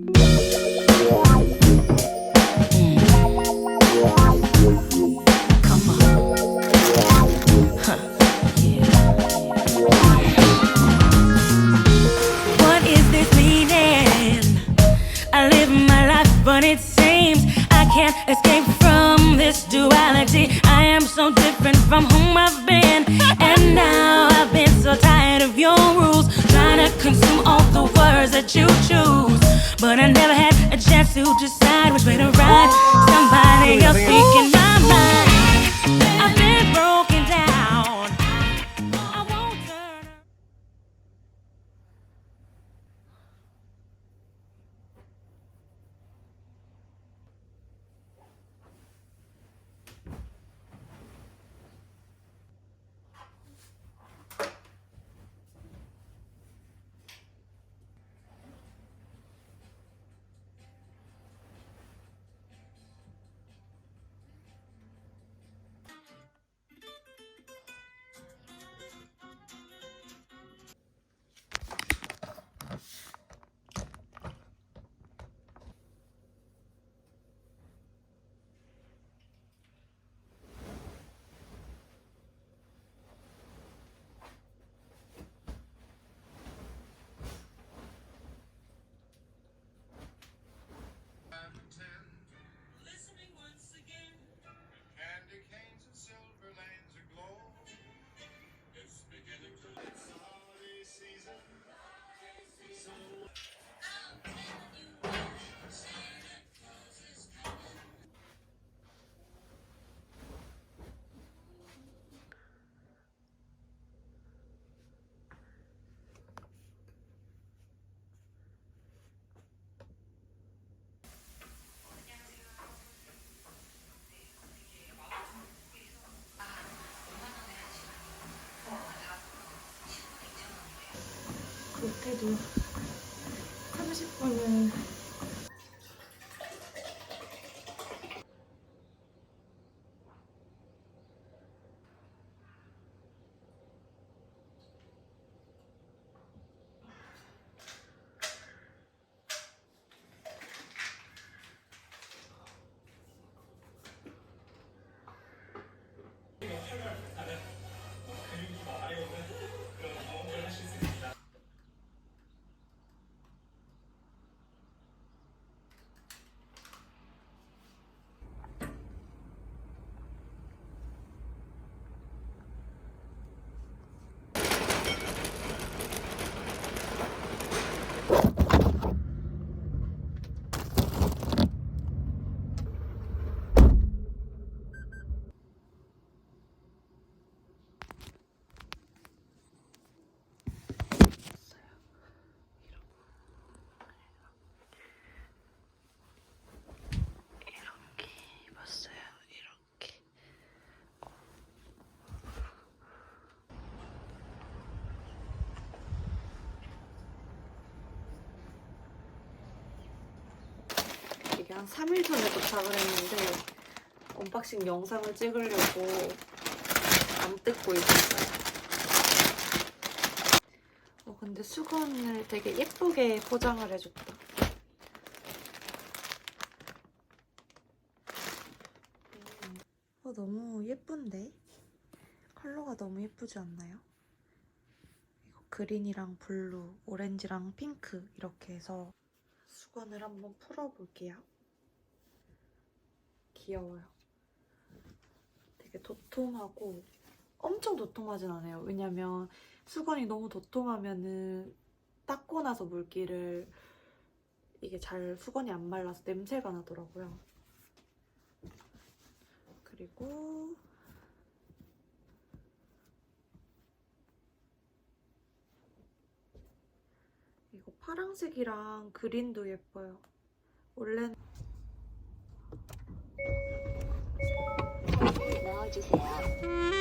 Bye. To decide which way to ride. Somebody else 그렇게도 30분은 이렇게 입었어요. 이렇게. 이게 한 3일 전에 도착을 했는데 언박싱 영상을 찍으려고 안 뜯고 있었어요. 어, 근데 수건을 되게 예쁘게 포장을 해줬다. 어, 너무 예쁜데? 컬러가 너무 예쁘지 않나요? 이거 그린이랑 블루, 오렌지랑 핑크 이렇게 해서 수건을 한번 풀어볼게요. 귀여워요. 되게 도톰하고 엄청 도톰하진 않아요. 왜냐면 수건이 너무 도톰하면은 닦고 나서 물기를 이게 잘 수건이 안 말라서 냄새가 나더라고요. 그리고 이거 파랑색이랑 그린도 예뻐요. 원래는 之前啊。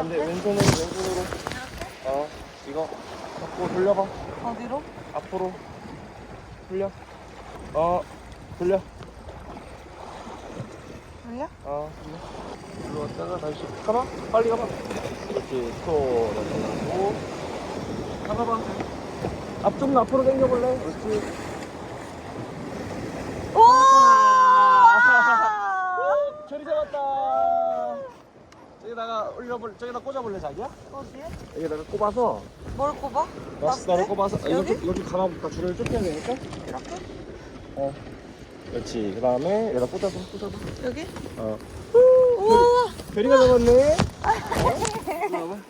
반대 왼손으로 왼손으로. 어 이거 앞으로 돌려봐. 어디로? 앞으로 돌려. 어 돌려. 돌려? 어 돌려. 일로 왔다가 다시 가봐. 빨리 가봐. 그렇지. 또 넘어가고. 가봐봐. 앞좀 앞으로 당겨볼래? 그렇지. 오! 저리 잡았다. 저기다가 올려볼, 저기다 꽂아볼래 자기야? 어디에? 여기다가 꼽아서 뭘 꼽아? 나스다를 꼽아서 아, 여기? 여기 여기 감아볼까 줄을 좁혀야 되니까. 이렇게? 어. 그렇지. 그 다음에 여기다 꽂아서 꽂아봐. 여기? 어. 우와! 별이가 잡았네. 어?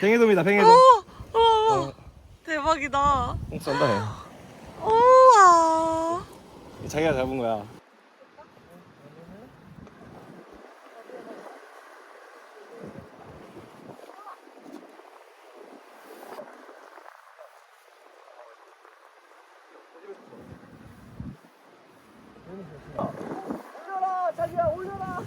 뱅에돔이다 뱅에돔. 우와! 대박이다. 똥 싼다 해. 우와! 자기가 잡은 거야. 올려라 자기야 올려라.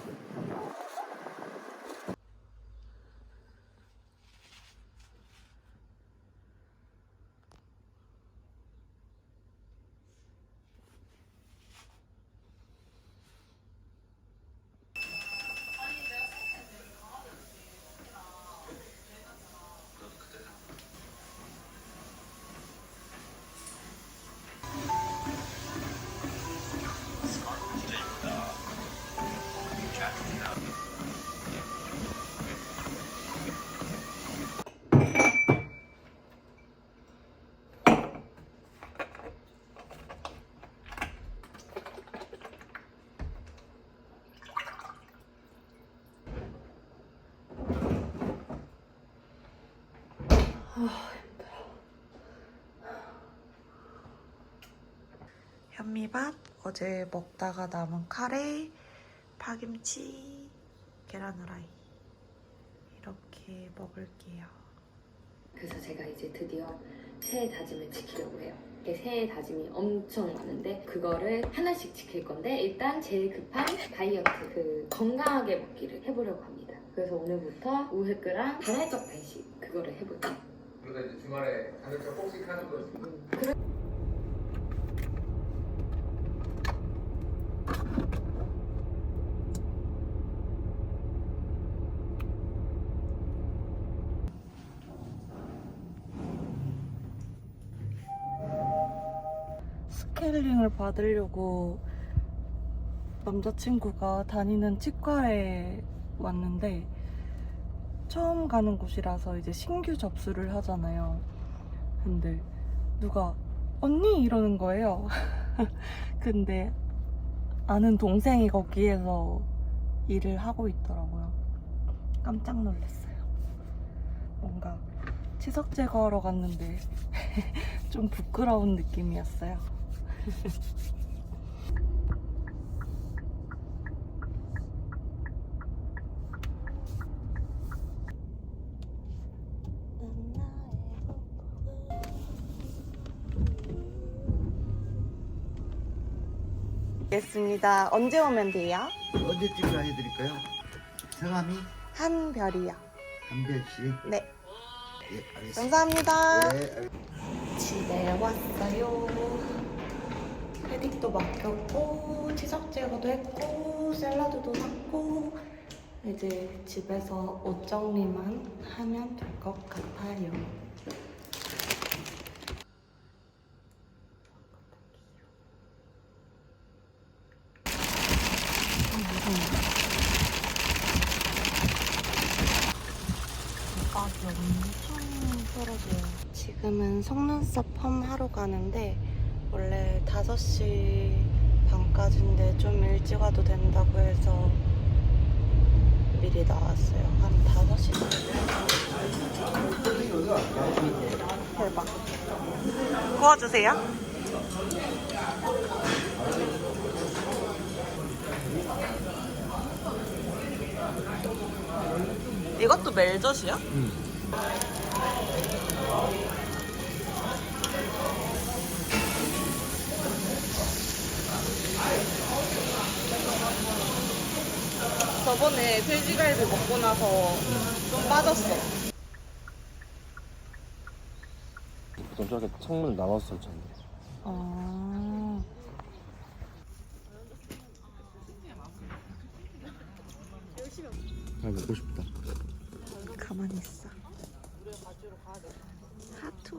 현미밥, 어제 먹다가 남은 카레, 파김치, 계란 후라이. 이렇게 먹을게요. 그래서 제가 이제 드디어 새해 다짐을 지키려고 해요. 이게 새해 다짐이 엄청 많은데 그거를 하나씩 지킬 건데 일단 제일 급한 다이어트 그 건강하게 먹기를 해보려고 합니다. 그래서 오늘부터 우회크랑 간헐적 단식 그거를 해볼게요. 그러다 이제 주말에 가볍게 복식 하는 거지. 스케일링을 받으려고 남자친구가 다니는 치과에 왔는데 처음 가는 곳이라서 이제 신규 접수를 하잖아요. 근데 누가 언니 이러는 거예요. 근데 아는 동생이 거기에서 일을 하고 있더라고요. 깜짝 놀랐어요. 뭔가 치석 제거하러 갔는데 좀 부끄러운 느낌이었어요. 알겠습니다. 언제 오면 돼요? 언제쯤 알려드릴까요? 성함이 한별이요. 한별 씨. 네, 예, 알겠습니다. 감사합니다. 네, 알- 집에 왔어요. 패딩도 맡겼고, 치석 제거도 했고, 샐러드도 샀고, 이제 집에서 옷 정리만 하면 될 것 같아요. 지금은 속눈썹 펌 하러 가는데 원래 5시 반까지인데 좀 일찍 와도 된다고 해서 미리 나왔어요. 한 5시 대박. 구워주세요. 이것도 멜젓이야? 저번에 돼지갈비 먹고 나서 좀 빠졌어. 보통 저렇게 창문을 나눠서 설치한대. 아. 아 먹고 싶다. 가만히 있어. 하투.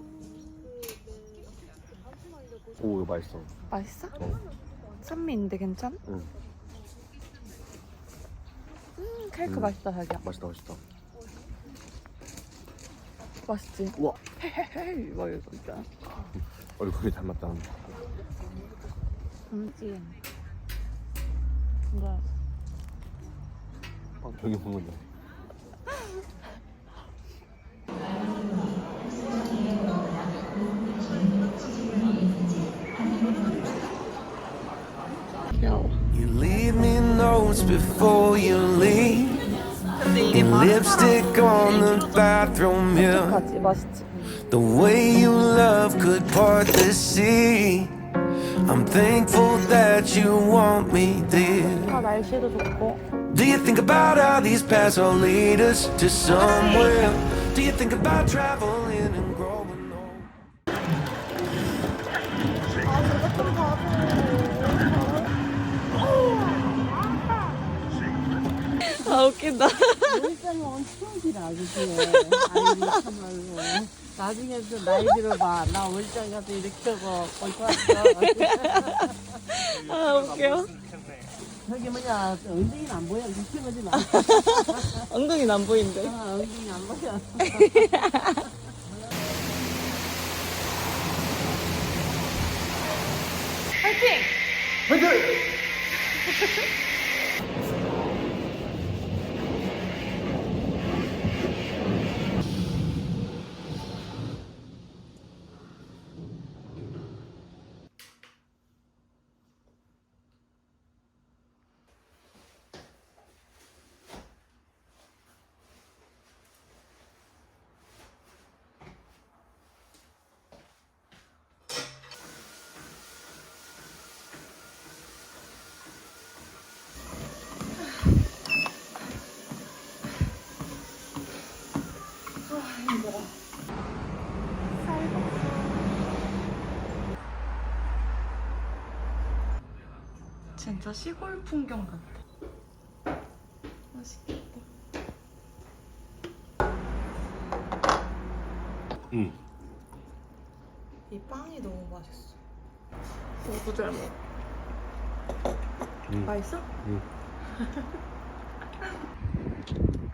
오 이거 맛있어. 맛있어? 어. 산미인데 괜찮아? 응. 음, 케이크 음. 맛있다, 자기야. 맛있다 맛있다. 맛있지? 우와 헤헤헤, 막 이거 진짜. 얼굴이 닮았다. 음지. 뭔가 아, 저기. 귀여워. You leave me notes before you leave. Lipstick on the bathroom mirror. The way you love could part the sea. I'm thankful that you want me there. Do you think about how these paths all lead us to somewhere? Do you think about traveling? 웃긴다. 길어 아저씨 아이고 참말로. 나중에 또 나이 들어봐. 나 월장 가서 이렇게 하고 옳고 왔어 아, 웃겨. 저기 뭐냐 엉덩이는 안 보여. 이렇게 보지 마. 엉덩이는 안 보이는데. 아, 엉덩이 안 보여 진짜 시골 풍경 같아. 맛있겠다. 응. 이 빵이 너무 맛있어. 너무 잘 먹어. 응. 맛있어? 응.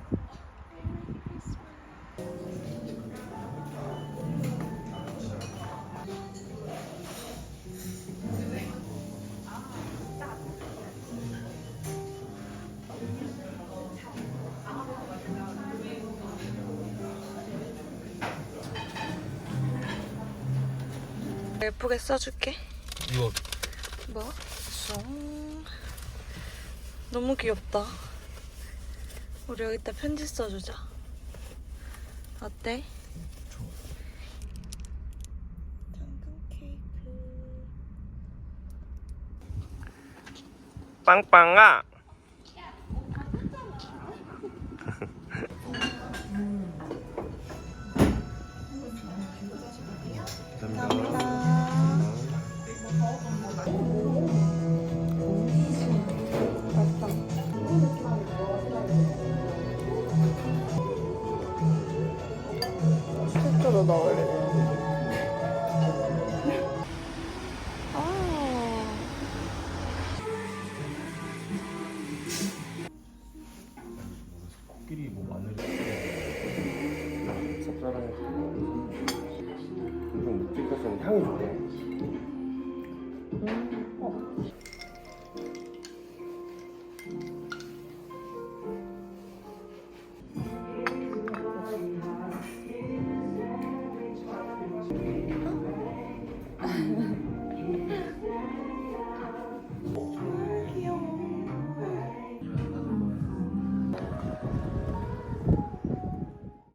예쁘게 써줄게. 이거 뭐? 쏨. 너무 귀엽다. 우리 여기다 편지 써주자. 어때? 좋아. 당근 케이크. 빵빵아. 쌉쌀해. 좀 묵직해서 향이 좋네.